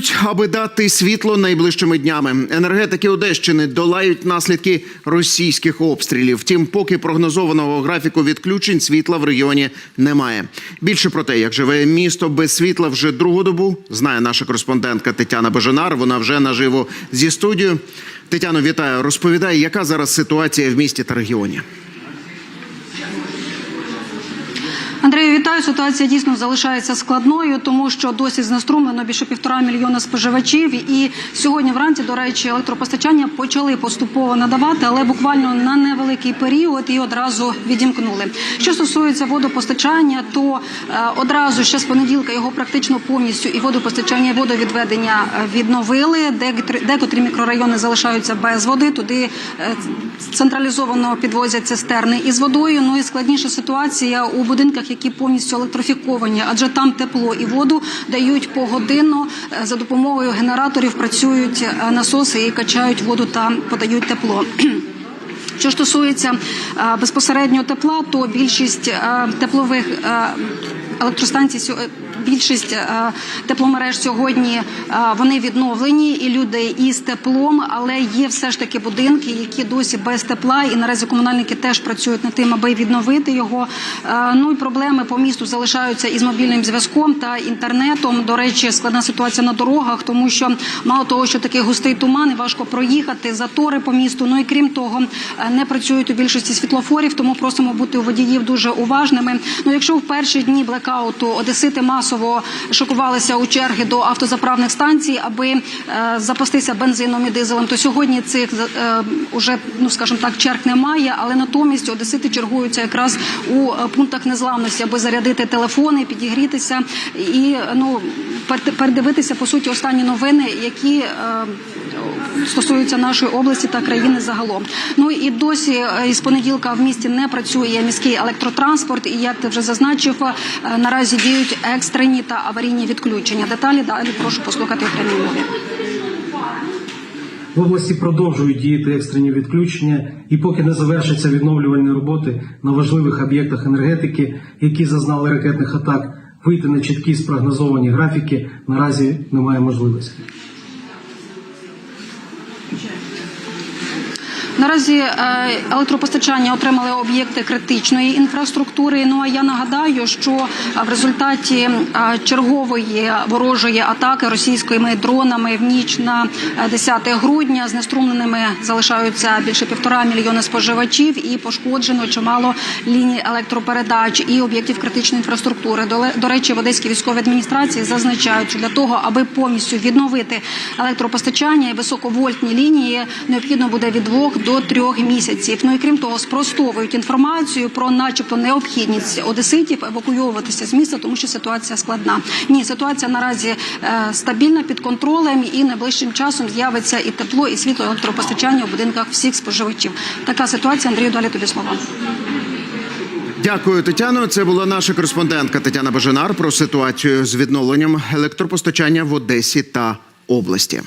Працюють, аби дати світло найближчими днями. Енергетики Одещини долають наслідки російських обстрілів. Втім, поки прогнозованого графіку відключень світла в регіоні немає. Більше про те, як живе місто без світла вже другу добу, знає наша кореспондентка Тетяна Бежанар. Вона вже наживо зі студією. Тетяно, вітаю. Розповідай, яка зараз ситуація в місті та регіоні. Андрію, вітаю. Ситуація дійсно залишається складною, тому що досі знеструмлено більше півтора мільйона споживачів. І сьогодні вранці, до речі, електропостачання почали поступово надавати, але буквально на невеликий період і одразу відімкнули. Що стосується водопостачання, то е, одразу ще з понеділка його практично повністю і водопостачання, і водовідведення відновили. Декотрі мікрорайони залишаються без води. Туди е, централізовано підвозять цистерни із водою. Ну і складніша ситуація у будинках, які повністю електрифіковані, адже там тепло і воду дають погодинно. Е, За допомогою генераторів працюють е, насоси і качають воду та подають тепло. Що ж стосується е, безпосередньо тепла, то більшість теплових електростанцій Більшість е, тепломереж сьогодні е, вони відновлені і люди із теплом, але є все ж таки будинки, які досі без тепла, і наразі комунальники теж працюють над тим, аби відновити його. Е, Ну і проблеми по місту залишаються із мобільним зв'язком та інтернетом. До речі, складна ситуація на дорогах, тому що мало того, що такий густий туман, і важко проїхати, затори по місту. Ну і крім того, не працюють у більшості світлофорів, тому просимо бути у водіїв дуже уважними. Ну, якщо в перші дні блекауту одесити масово шокувалися у черги до автозаправних станцій, аби е, запастися бензином і дизелем, то сьогодні цих е, уже ну скажімо так черг немає, але натомість одесити чергуються якраз у е, пунктах незламності, аби зарядити телефони, підігрітися. І ну передивитися по суті останні новини, які е, стосуються нашої області та країни загалом. Ну і досі е, із понеділка в місті не працює міський електротранспорт. І як ти вже зазначив, е, наразі діють екстрені та аварійні відключення. Деталі далі прошу послухати прямій мові. В області продовжують діяти екстрені відключення, і поки не завершаться відновлювальні роботи на важливих об'єктах енергетики, які зазнали ракетних атак, вийти на чіткі спрогнозовані графіки наразі немає можливості. Наразі е, електропостачання отримали об'єкти критичної інфраструктури. Ну а я нагадаю, що е, в результаті е, чергової ворожої атаки російськими дронами в ніч на е, 10 грудня знеструмленими залишаються більше півтора мільйона споживачів і пошкоджено чимало ліній електропередач і об'єктів критичної інфраструктури. До речі, в Одеській військовій адміністрації зазначають, що для того, аби повністю відновити електропостачання і високовольтні лінії, необхідно буде від двох до трьох місяців. Ну і крім того, спростовують інформацію про, начебто, необхідність одеситів евакуйовуватися з міста, тому що ситуація складна. Ні, ситуація наразі е, стабільна під контролем, і найближчим часом з'явиться і тепло, і світло електропостачання у будинках всіх споживачів. Така ситуація. Андрію, далі тобі слова. Дякую, Тетяно. Це була наша кореспондентка Тетяна Бажанар про ситуацію з відновленням електропостачання в Одесі та області.